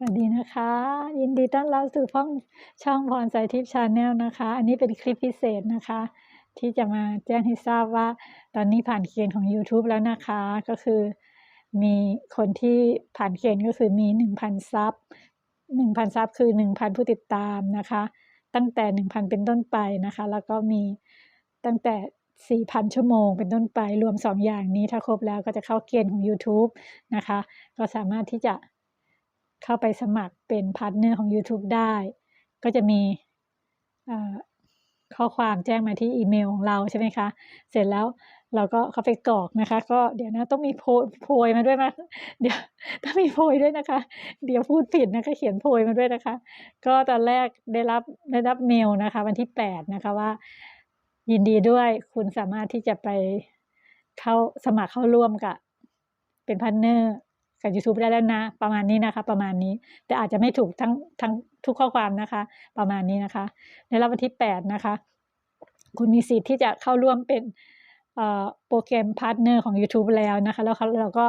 สวัสดีนะคะ ยินดีต้อนรับสู่ช่องช่องพรสายทิพย์ชาแนลนะคะ อันนี้เป็นคลิปพิเศษนะคะ ที่จะมาแจ้งให้ทราบว่า ตอนนี้ผ่านเกณฑ์ของ YouTube แล้วนะคะ ก็คือมีคนที่ผ่านเกณฑ์ก็คือมี 1,000 ซับ 1,000 ซับคือ 1,000 ผู้ติดตามนะคะ ตั้งแต่ 1,000 เป็นต้นไปนะคะ แล้วก็มีตั้งแต่4,000 ชั่วโมงเป็นต้นไปรวม 2 อย่างนี้ถ้าครบแล้วก็จะเข้าเกณฑ์ของ YouTube นะคะ ก็สามารถที่จะ เข้าไปสมัครเป็นพาร์ทเนอร์ของ YouTube ได้ ก็จะมีข้อความแจ้งมาที่อีเมลของเราใช่ไหมคะ เสร็จแล้วเราก็เข้าไปกรอกนะคะ ก็เดี๋ยวนะต้องมีโพยโพยมาด้วยนะเดี๋ยวต้องมีโพยด้วยนะคะ เดี๋ยวพูดผิดนะคะเขียนโพยมาด้วยนะคะ ก็ตอนแรกได้รับได้รับเมลนะคะ วันที่แปดนะคะว่า ยินดีด้วยคุณสามารถที่จะไปเข้าสมัครเข้าร่วมกับเป็นพาร์ทเนอร์ กับ YouTube ได้แล้วนะ ประมาณนี้นะคะ ประมาณนี้ แต่อาจจะไม่ถูกทั้งทั้งทุกข้อความนะคะ ประมาณนี้นะคะ ในรอบวันที่แปดนะคะ คุณมีสิทธิ์ที่จะเข้าร่วมเป็นโปรแกรมพาร์ทเนอร์ของ YouTube แล้วนะคะ แล้วเราก็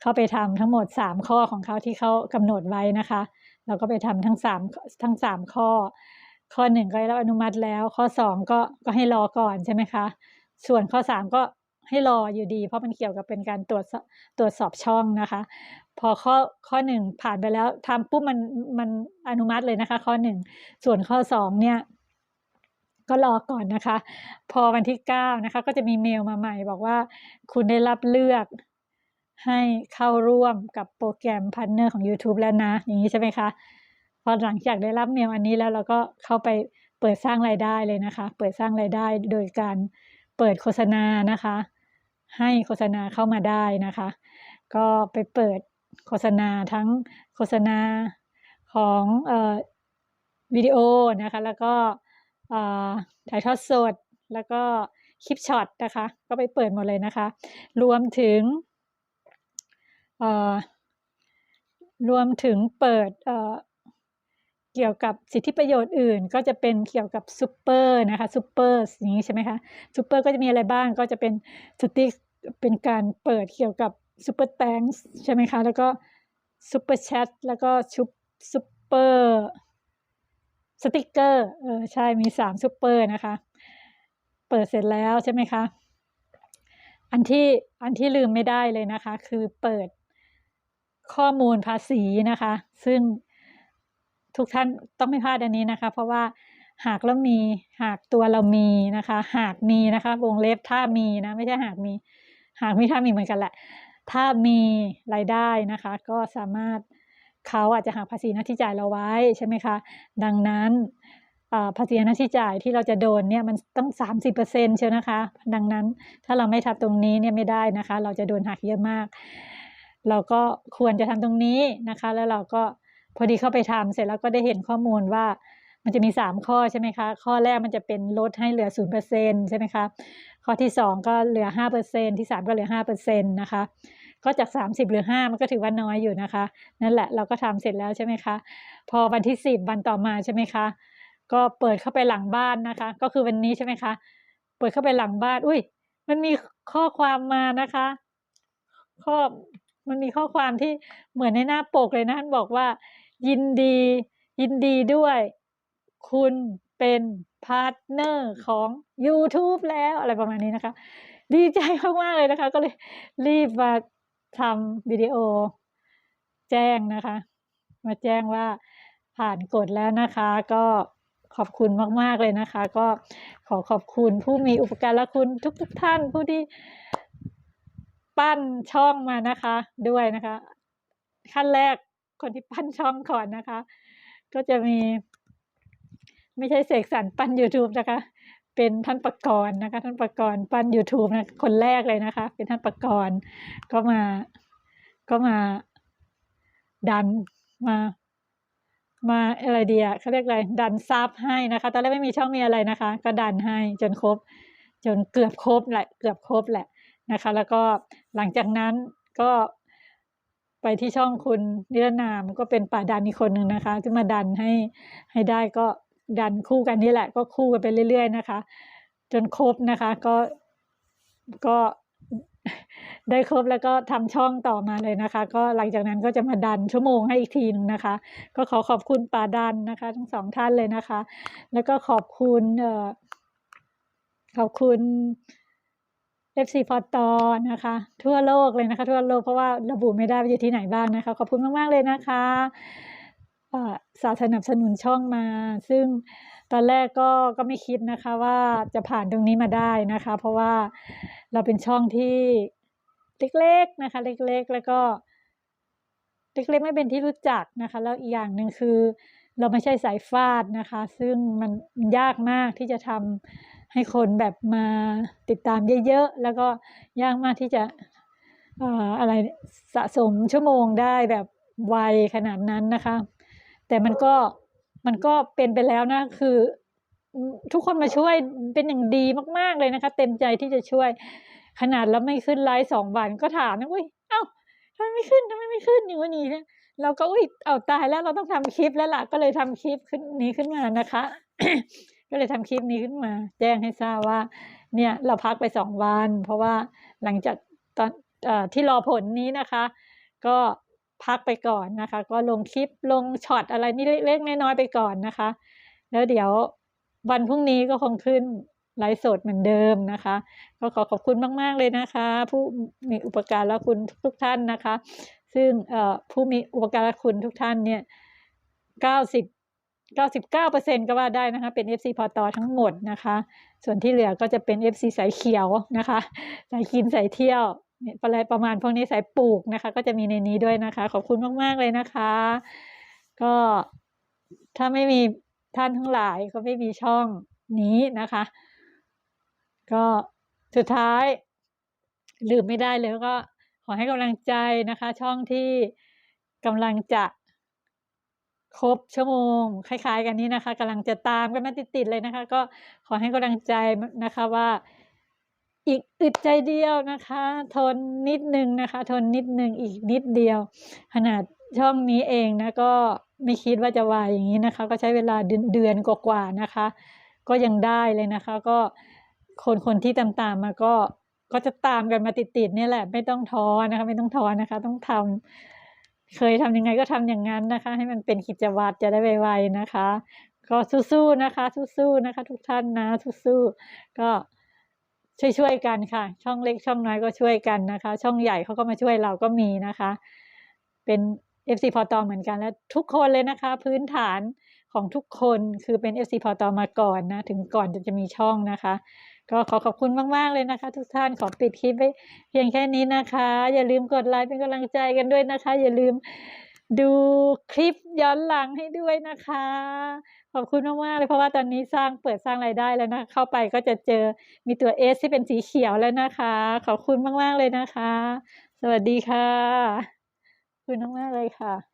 เข้าไปทำทั้งหมด 3 ข้อของเขาที่เขากำหนดไว้นะคะ เราก็ไปทำทั้ง3ทั้ง 3 ข้อ ข้อ 1 ก็ได้รับอนุมัติแล้ว ข้อ 2 ก็ก็ให้รอก่อนใช่ไหมคะ ส่วนข้อ 3 ก็ ให้รออยู่ดี เพราะมันเกี่ยวกับเป็นการตรวจตรวจสอบช่องนะคะ พอข้อข้อหนึ่งผ่านไปแล้วทำปุ๊บมันมันอนุมัติเลยนะคะ ข้อหนึ่งส่วนข้อสองเนี่ยก็รอก่อนนะคะ พอวันที่เก้านะคะ ก็จะมีเมลมาใหม่บอกว่า คุณได้รับเลือกให้เข้าร่วมกับโปรแกรมพาร์ทเนอร์ของ YouTube แล้วนะ อย่างนี้ใช่ไหมคะ พอหลังจากได้รับเมลอันนี้แล้วเราก็เข้าไปเปิดสร้างรายได้เลยนะคะ เปิดสร้างรายได้โดยการเปิดโฆษณานะคะ ให้โฆษณาเข้ามาได้นะคะ ก็ไปเปิดโฆษณาทั้งโฆษณาของวิดีโอนะคะ แล้วก็ถ่ายทอดสด แล้วก็คลิปช็อตนะคะ ก็ไปเปิดหมดเลยนะคะ รวมถึงรวมถึงเปิด เกี่ยวกับสิทธิประโยชน์อื่น ก็จะเป็นเกี่ยวกับซูเปอร์นะคะซูเปอร์อย่างนี้ใช่ไหมคะซูเปอร์ก็จะมีอะไรบ้างก็จะเป็นสติ๊กเป็นการเปิดเกี่ยวกับซูเปอร์แตงใช่ไหมคะ แล้วก็ซูเปอร์แชทแล้วก็ชุบซูเปอร์สติ๊กเกอร์เออใช่มีสามซูเปอร์นะคะ เปิดเสร็จแล้วใช่ไหมคะอันที่อันที่ลืมไม่ได้เลยนะคะ คือเปิดข้อมูลภาษีนะคะ ซึ่ง ทุกท่านต้องไม่พลาดอันนี้นะคะ เพราะว่าหากเรามีหากตัวเรามีนะคะ หากมีนะคะ วงเล็บถ้ามีนะไม่ใช่หากมี หากมีถ้ามีเหมือนกันแหละ ถ้ามีรายได้นะคะ ก็สามารถเขาอาจจะหักภาษีหน้าที่จ่ายเราไว้ใช่ไหมคะ ดังนั้นภาษีหน้าที่จ่ายที่เราจะโดนเนี่ยมันต้อง 30%เชียวนะคะ ดังนั้นถ้าเราไม่ทำตรงนี้เนี่ยไม่ได้นะคะ เราจะโดนหักเยอะมาก เราก็ควรจะทำตรงนี้นะคะ แล้วเราก็ พอดีเข้าไปทำเสร็จแล้วก็ได้เห็นข้อมูลว่ามันจะมี 3 ข้อใช่ไหมคะ ข้อแรกมันจะเป็นลดให้เหลือ 0%ใช่ไหมคะ ข้อที่ 2 ก็เหลือ 5%ที่ 3 ก็เหลือ 5%นะคะ ก็จาก 30เหลือ 5 มันก็ถือว่าน้อยอยู่นะคะ นั่นแหละเราก็ทำเสร็จแล้วใช่ไหมคะ พอวันที่ 10 วันต่อมาใช่ไหมคะ ก็เปิดเข้าไปหลังบ้านนะคะ ก็คือวันนี้ใช่ไหมคะ เปิดเข้าไปหลังบ้าน อุ้ย มันมีข้อความมานะคะ ข้อ มันมีข้อความที่เหมือนในหน้าปกเลยนะบอกว่า ยินดี ยินดีด้วย คุณเป็นพาร์ทเนอร์ของ YouTube แล้วอะไรประมาณนี้นะคะ ดีใจมากๆเลยนะคะ ก็เลยรีบมาทำวิดีโอ แจ้งนะคะ มาแจ้งว่าผ่านกฎแล้วนะคะ ก็ขอบคุณมาก ๆ เลยนะคะ ก็ขอขอบคุณผู้มีอุปการะคุณทุกๆทท่านผู้ที่ปั้นช่องมานะคะด้วยนะคะ ขั้นแรก คนที่ปั้นช่องก่อนนะคะ ก็จะมี ไม่ใช่เสกสรรปั้น YouTube นะคะ เป็นท่านประกรณ์นะคะ ท่านประกรณ์ปั้น YouTube นะคนแรกเลยนะคะ เป็นท่านประกรณ์ก็มาก็มาดันมามาอะไรเดียเขาเรียกอะไรดันซับให้นะคะ ตอนแรกไม่มีช่องมีอะไรนะคะ ก็ดันให้จนครบ จนเกือบครบแหละ เกือบครบแหละนะคะ แล้วก็หลังจากนั้นก็ ไปที่ช่องคุณนิรนามก็เป็นป่าดันอีกคนหนึ่งนะคะที่มาดันให้ให้ได้ก็ดันคู่กันนี่แหละ ก็คู่กันไปเรื่อย ๆ นะคะ จนครบนะคะ ก็ก็ได้ครบแล้วก็ทำช่องต่อมาเลยนะคะ ก็หลังจากนั้นก็จะมาดันชั่วโมงให้อีกทีหนึงนะคะ ก็ขอขอบคุณป่าดันนะคะ ทั้งสองท่านเลยนะคะ แล้วก็ขอบคุณเอ่อขอบคุณ FC พอตอนะคะ ทั่วโลกเลยนะคะ ทั่วโลกเพราะว่าระบุไม่ได้ว่าอยู่ที่ไหนบ้างนะคะ ขอบคุณมาก ๆ เลยนะคะอ่อสนับสนับสนุนช่องมา ซึ่งตอนแรกก็ก็ไม่คิดนะคะว่าจะผ่านตรงนี้มาได้นะคะ เพราะว่าเราเป็นช่องที่เล็กๆนะคะ เล็กๆ แล้วก็เล็กๆไม่เป็นที่รู้จักนะคะ แล้วอีกอย่างหนึ่งคือ เราไม่ใช่สายฟาดนะคะ ซึ่งมันมันยากมากที่จะทำ ให้คนแบบมาติดตามเยอะๆ แล้วก็ยากมากที่จะอะไรสะสมชั่วโมงได้แบบไวขนาดนั้นนะคะ แต่มันก็มันก็เป็นไปแล้วนะคือทุกคนมาช่วยเป็นอย่างดีมากๆเลยนะคะ เต็มใจที่จะช่วยขนาดเราไม่ขึ้นไลฟ์สองวันก็ถามนะอุ้ยเอ้าทำไมไม่ขึ้นทำไมไม่ขึ้นอย่างงู้นอย่างงี้นะเราก็อุ้ยเอาตายแล้วเราต้องทำคลิปแล้วล่ะก็เลยทำคลิปขึ้นนี้ขึ้นมานะคะ ก็เลยทำคลิปนี้ขึ้นมา แจ้งให้ทราบว่า เนี่ยเราพักไปสองวัน เพราะว่าหลังจากตอนอที่รอผลนี้นะคะ ก็พักไปก่อนนะคะ ก็ลงคลิปลงช็อตอะไรนี่เล็กๆน้อยๆไปก่อนนะคะ แล้วเดี๋ยววันพรุ่งนี้ก็คงขึ้นไลฟ์สดเหมือนเดิมนะคะ ก็ขอขอบคุณมาก ๆ เลยนะคะ ผู้มีอุปการะคุณทุกท่านนะคะ ซึ่งผู้มีอุปการะคุณทุกท่านเนี่ย90 99%ก็ว่าได้นะคะ เป็น FC พอตอทั้งหมดนะคะ ส่วนที่เหลือก็จะเป็น FC สายเขียวนะคะ สายกินสายเที่ยวเนี่ยอะไรประมาณพวกนี้สายปลูกนะคะ ก็จะมีในนี้ด้วยนะคะ ขอบคุณมากๆเลยนะคะ ก็ถ้าไม่มีท่านทั้งหลายก็ไม่มีช่องนี้นะคะ ก็สุดท้าย ลืมไม่ได้เลยก็ขอให้กำลังใจนะคะ ช่องที่กำลังจะ ครบชั่วโมง คล้าย ๆ กันนี้นะคะกำลังจะตามกันมาติดๆเลยนะคะ ก็ขอให้กำลังใจนะคะว่า อีกอึดใจเดียวนะคะ ทนนิดนึงนะคะ ทนนิดนึงอีกนิดเดียว ขนาดช่องนี้เองนะก็ไม่คิดว่าจะไวอย่างงี้นะคะ ก็ใช้เวลาเดือนกว่าๆนะคะ ก็ยังได้เลยนะคะ ก็คนคนที่ตามๆมาก็ก็จะตามกันมาติดๆนี่แหละ ไม่ต้องท้อนะคะ ไม่ต้องท้อนะคะ ต้องทำ เคยทำยังไงก็ทำอย่างงั้นนะคะ ให้มันเป็นกิจวัตรจะได้ไวๆนะคะ ก็สู้ๆนะคะ สู้ๆนะคะ ทุกท่านนะสู้ๆก็ช่วยๆกันค่ะ ช่องเล็กช่องน้อยก็ช่วยกันนะคะ ช่องใหญ่เขาก็มาช่วยเราก็มีนะคะ เป็น FC พอตอเหมือนกันและทุกคนเลยนะคะ พื้นฐานของทุกคนคือเป็น FC พอตอมาก่อนนะ ถึงก่อนจะมีช่องนะคะ ก็ขอขอบคุณมาก ๆ เลยนะคะ ทุกท่านขอปิดคลิปไว้เพียงแค่นี้นะคะ อย่าลืมกดไลค์เป็นกำลังใจกันด้วยนะคะ อย่าลืมดูคลิปย้อนหลังให้ด้วยนะคะ ขอบคุณมากๆเลยเพราะว่าตอนนี้สร้างเปิดสร้างรายได้แล้วนะ เข้าไปก็จะเจอมีตัว S ที่เป็นสีเขียวแล้วนะคะ ขอบคุณมากๆเลยนะคะ สวัสดีค่ะ ขอบคุณมากๆเลยค่ะ